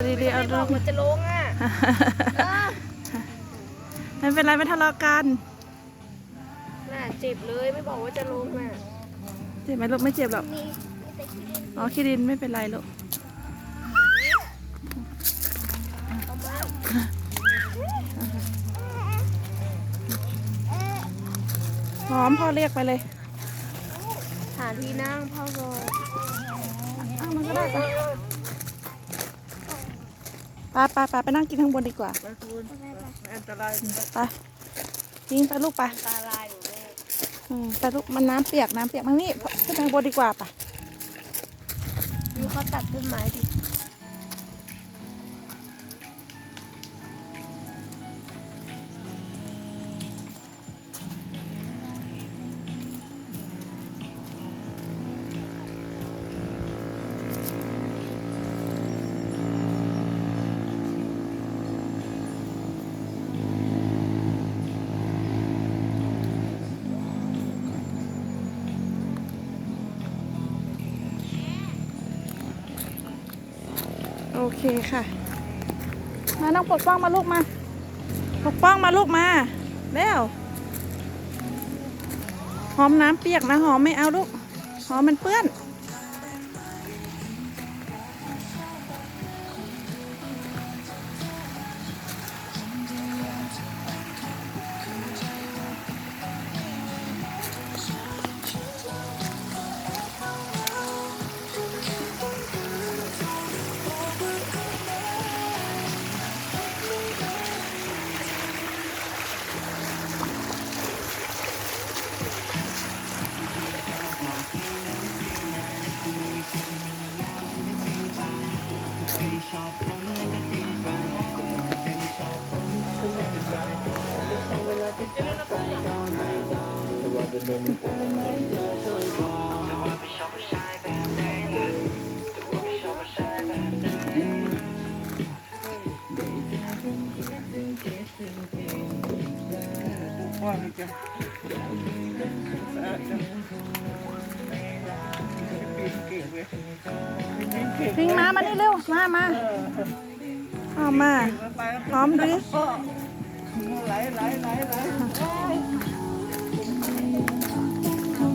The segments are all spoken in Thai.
ดีๆเอาไม่บลูอกกว่าจะลงอะเออไม่เป็นไรไม่ทะเลาะกันน่ะเจ็บเลยไม่บอกว่าจะลงอะเจ็บไหมลูกไม่เจ็บหรอกนี่มีแต่ขี้เล่นอ๋อคิรินไม่เป็นไรลูกเอามาพร้อมพ่อเรียกไปเลยหาที่นั่งพ่อบอกอ้าวมันก็ได้ปะ ไปไปไปไปนั่งกินข้างบนดีกว่าอันตรายไปยิงไปลูกไปตาลายอยู่แม่อืมไปลูกมันน้ำเปียกน้ำเปียกมานี่ขึ้นไปข้างบนดีกว่าปะดูเขาตัดต้นไม้ดิ โอเคค่ะ มาน้องปกป้องมาลูกมาปกป้องมาลูกมาเร็วหอมน้ำเปียกนะหอมไม่เอาลูกหอมมันเปื้อน พ่อนี่แกปีนเก่งเว้ยปีนเก่ง พิงมามานี่เร็ว มามาเอามาไปแล้วพร้อมดิพ่อไหลไหลไหลไหล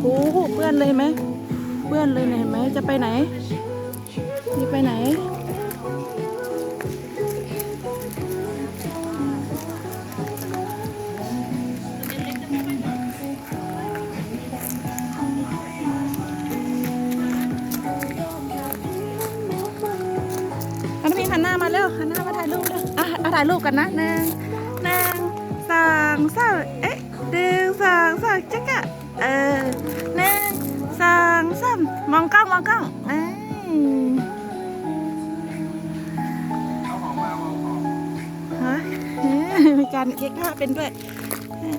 โอ้โหเปื้อนเลยไหมเปื้อนเลยเนี่ยเห็นไหมจะไปไหนนี่ไปไหนอัน ถ่ายรูปกันนะหนึ่งหนึ่งสองสามเอ๊ะหนึ่งสองสามจ๊กะเออหนึ่งสองสามมองกล้องมองกล้องเอ้ยเฮ้ยมีการเก๊กท่าเป็นด้วย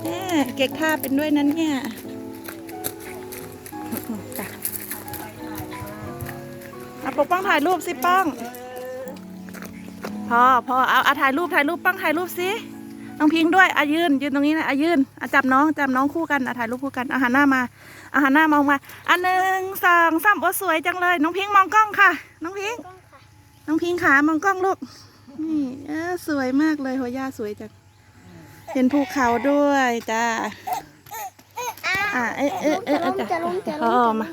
เอ้ยเก๊กท่าเป็นด้วยนั้นเนี่ยจ้ะเอาปกป้องถ่ายรูปสิป้อง พอพอเอาเอาถ่ายรูปถ่ายรูปป้องถ่ายรูปสิน้องพิงด้วยอายืนยืนตรงนี้นะอายืนอาจับน้องจับน้องคู่กันอาถ่ายรูปคู่กันอาหันหน้ามาอาหันหน้ามองมาอันหนึ่งสองสามโอ้สวยจังเลย น้องพิงมองกล้องค่ะ น้องพิงน้องพิงขามองกล้องลูกนี่เออสวยมากเลยหัวย่าสวยจังเห็นภูเขาด้วยจ้าอ่าเอ๊ะเอ๊ะเออจ้ะพอมา